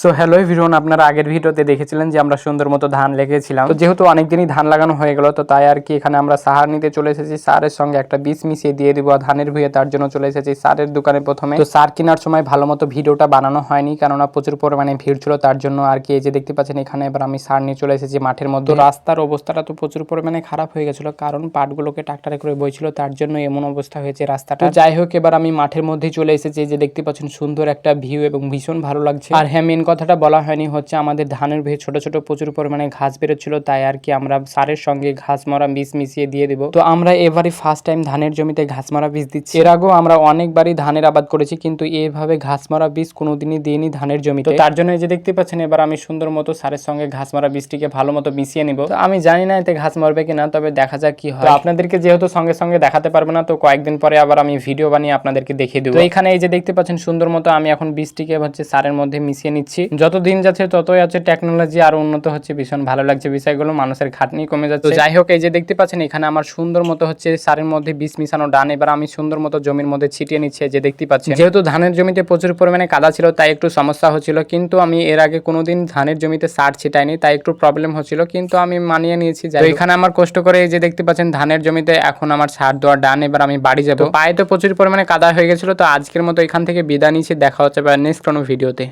So hello ভিরন আপনারা আগের ভিডিওতে দেখেছিলেন যে আমরা সুন্দর মতো ধান লেগেছিলাম। তো যেহেতু অনেকদিনই ধান লাগানো হয়ে গেল, তো তাই আর কি এখানে আমরা সাহার নিতে চলে এসেছি। সারের সঙ্গে একটা বীজ মিশিয়ে দিয়ে দিব ধানের ভুঁয়ে তার জন্য চলে এসেছি সারের দোকানে প্রথমে। তো সার কেনার সময় ভালো মতো ভিডিওটা বানানো হয়নি, কেননা প্রচুর পরিমাণে ভিড় ছিল, তার জন্য আর কি এই যে দেখতে পাচ্ছেন এখানে এবার আমি সার নিয়ে চলে এসেছি মাঠের মধ্যে। রাস্তার অবস্থাটা তো প্রচুর পরিমাণে খারাপ হয়ে গেছিল, কারণ পাটগুলোকে ট্রাক্টরে করে বইছিল, তার জন্য এমন অবস্থা হয়েছে রাস্তাটা। যাই হোক, এবার আমি মাঠের মধ্যেই চলে এসেছি যে দেখতে পাচ্ছেন সুন্দর একটা ভিউ এবং ভীষণ ভালো লাগছে। আর হ্যাঁ মেন কথাটা বলা হয়নি, হচ্ছে আমাদের ধানের ভেয়ে ছোট ছোট প্রচুর পরিমাণে ঘাস বেরোচ্ছিল, তাই আর কি আমরা সারের সঙ্গে ঘাস মরা বীজ মিশিয়ে দিয়ে দেবো। তো আমরা এবারই ফার্স্ট টাইম ধানের জমিতে ঘাস মরা বীজ দিচ্ছি। এর আগেও আমরা অনেকবারই ধানের আবাদ করেছি, কিন্তু এইভাবে ঘাস মরা বীজ কোনোদিনই দিইনি ধানের জমিতে। তার জন্য এই যে দেখতে পাচ্ছেন, এবার আমি সুন্দর মতো সারের সঙ্গে ঘাস মারা বীজটিকে ভালো মতো মিশিয়ে নিব। তো আমি জানি না এতে ঘাস মরবে কিনা, তবে দেখা যাক কি হয়। আপনাদেরকে যেহেতু সঙ্গে সঙ্গে দেখাতে পারব না, তো কয়েকদিন পরে আবার আমি ভিডিও বানিয়ে আপনাদেরকে দেখিয়ে দেবো। এখানে এই যে দেখতে পাচ্ছেন, সুন্দর মতো আমি এখন বীজটিকে হচ্ছে সারের মধ্যে মিশিয়ে নিচ্ছি। যত দিন যাচ্ছে ততই আছে টেকনোলজি আরও উন্নত হচ্ছে ভীষণ ভালো লাগছে বিষয়গুলো মানুষের খাটনি কমে যাচ্ছে। যাই হোক এই যে দেখতে পাচ্ছেন এখানে আমার সুন্দর মতো হচ্ছে সারের মধ্যে বিষ মিশানো ডান এবার আমি সুন্দর মতো জমির মধ্যে ছিটিয়ে নিচ্ছে যে দেখতে পাচ্ছি যেহেতু ধানের জমিতে প্রচুর পরিমাণে কাদা ছিল তাই একটু সমস্যা হচ্ছিল কিন্তু আমি এর আগে কোনোদিন ধানের জমিতে সার ছিটাইনি তাই একটু প্রবলেম হচ্ছিল কিন্তু আমি মানিয়ে নিয়েছি তো এখানে আমার কষ্ট করে এই যে দেখতে পাচ্ছেন ধানের জমিতে এখন আমার সার দেওয়া ডান এবার আমি বাড়ি যাব। পায়ে তো প্রচুর পরিমাণে কাদা হয়ে গেছিল তো আজকের মতো এখান থেকে বিদায় নিয়েছি দেখা হচ্ছে বা নেক্সট কোনো ভিডিওতে